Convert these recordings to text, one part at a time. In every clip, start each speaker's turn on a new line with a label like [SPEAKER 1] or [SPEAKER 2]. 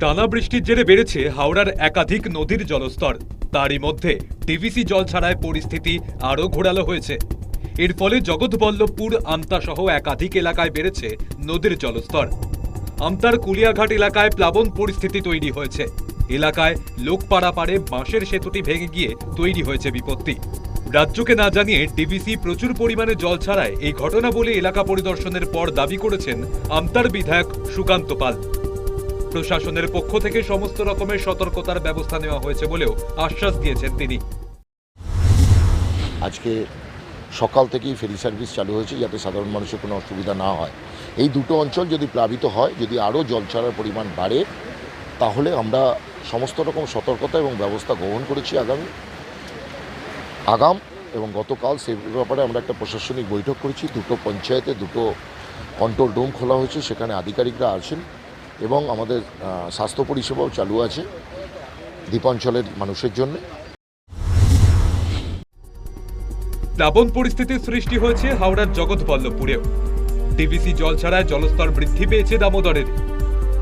[SPEAKER 1] টানা বৃষ্টির জেরে বেড়েছে হাওড়ার একাধিক নদীর জলস্তর। তারই মধ্যে ডিভিসি জল ছাড়ায় পরিস্থিতি আরও ঘোরালো হয়েছে। এর ফলে জগৎবল্লভপুর আমতা সহ একাধিক এলাকায় বেড়েছে নদীর জলস্তর। আমতার কুলিয়াঘাট এলাকায় প্লাবন পরিস্থিতি তৈরি হয়েছে। এলাকায় লোক পাড়াপাড়ে বাঁশের সেতুটি ভেঙে গিয়ে তৈরি হয়েছে বিপত্তি। রাজ্যকে না জানিয়ে ডিভিসি প্রচুর পরিমাণে জল ছাড়ায় এই ঘটনা বলে এলাকা পরিদর্শনের পর দাবি করেছেন আমতার বিধায়ক সুকান্ত পাল। প্রশাসনের পক্ষ থেকে সমস্ত রকমের সতর্কতার ব্যবস্থা নেওয়া হয়েছে বলেও আশ্বাস দিয়েছেন তিনি।
[SPEAKER 2] আজকে সকাল থেকেই ফেরি সার্ভিস চালু হয়েছে যাতে সাধারণ মানুষের কোনো অসুবিধা না হয়। এই দুটো অঞ্চল যদি প্লাবিত হয়, যদি আরও জল ছাড়ার পরিমাণ বাড়ে, তাহলে আমরা সমস্ত রকম সতর্কতা এবং ব্যবস্থা গ্রহণ করেছি আগামী। আগাম এবং গতকাল সে ব্যাপারে আমরা একটা প্রশাসনিক বৈঠক করেছি। দুটো পঞ্চায়েতে দুটো কন্ট্রোল রুম খোলা হয়েছে, সেখানে আধিকারিকরা আছেন এবং আমাদের আহ, স্বাস্থ্য পরিষেবাও চালু আছে দ্বীপাঞ্চলের মানুষের জন্য।
[SPEAKER 1] প্লাবন পরিস্থিতির সৃষ্টি হয়েছে হাওড়ার জগৎবল্লভপুরেও ডিবিসি জল ছাড়ায় জলস্তর বৃদ্ধি পেয়েছে দামোদরের।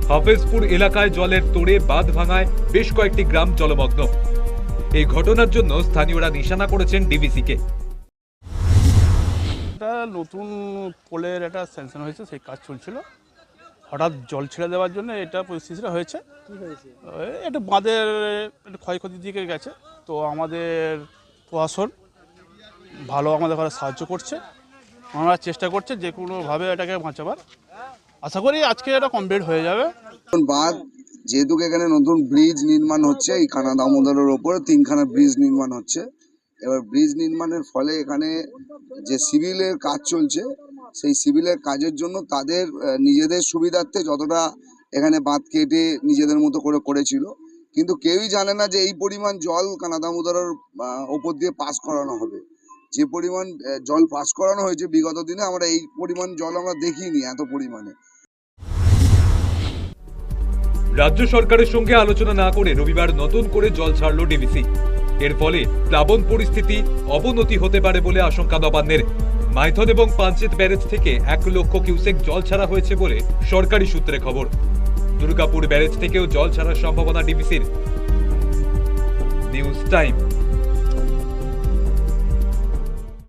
[SPEAKER 1] হাফেজপুর এলাকায় জলের তোড়ে বাঁধ ভাঙায় বেশ কয়েকটি গ্রাম জলমগ্ন। এই ঘটনার জন্য স্থানীয়রা নিশানা করেছেন
[SPEAKER 3] একটা নতুন পোলের একটা স্যাংশন হয়েছে সেই কাজ চলছিল। হঠাৎ জল ছেড়ে দেওয়ার জন্য এটা পরিস্থিতিটা হয়েছে। ওই একটু বাঁধের একটু ক্ষয়ক্ষতির দিকে গেছে। তো আমাদের প্রশাসন ভালো আমাদের ঘরে সাহায্য করছে। ওনারা চেষ্টা করছে যে কোনোভাবে এটাকে বাঁচাবার। আশা করি আজকে এটা কমপ্লিট হয়ে যাবে।
[SPEAKER 4] বাঁধ যেহেতু এখানে নতুন ব্রিজ নির্মাণ হচ্ছে এই খানা দামোদরের ওপরে তিনখানা ব্রিজ নির্মাণ হচ্ছে। এবার ব্রিজ নির্মাণের ফলে এখানে যে সিভিলের কাজ চলছে সেই সিভিলের কাজের জন্য তাদের নিজেদের সুবিধার্থে যতটা এখানে বাঁধ কেটে নিজেদের মতো করে করেছিল। কিন্তু কেউই জানে না যে এই পরিমাণ জল কানা দামোদরের আহ, ওপর দিয়ে পাস করানো হবে। যে পরিমাণ জল পাস করানো হয়েছে বিগত দিনে আমরা এই পরিমাণ জল আমরা দেখিনি এত পরিমাণে।
[SPEAKER 1] রাজ্য সরকারের সঙ্গে আলোচনা না করে রবিবার নতুন করে জল ছাড়ল ডিভিসি এর ফলে প্লাবন পরিস্থিতি অবনতি হতে পারে বলে আশঙ্কা নবান্নের। মাইথন এবং পাঞ্চেত ব্যারেজ থেকে এক লক্ষ কিউসেক জল ছাড়া হয়েছে বলে সরকারি সূত্রে খবর। দুর্গাপুর ব্যারেজ থেকেও জল ছাড়ার সম্ভাবনা ডিবিসির। News time.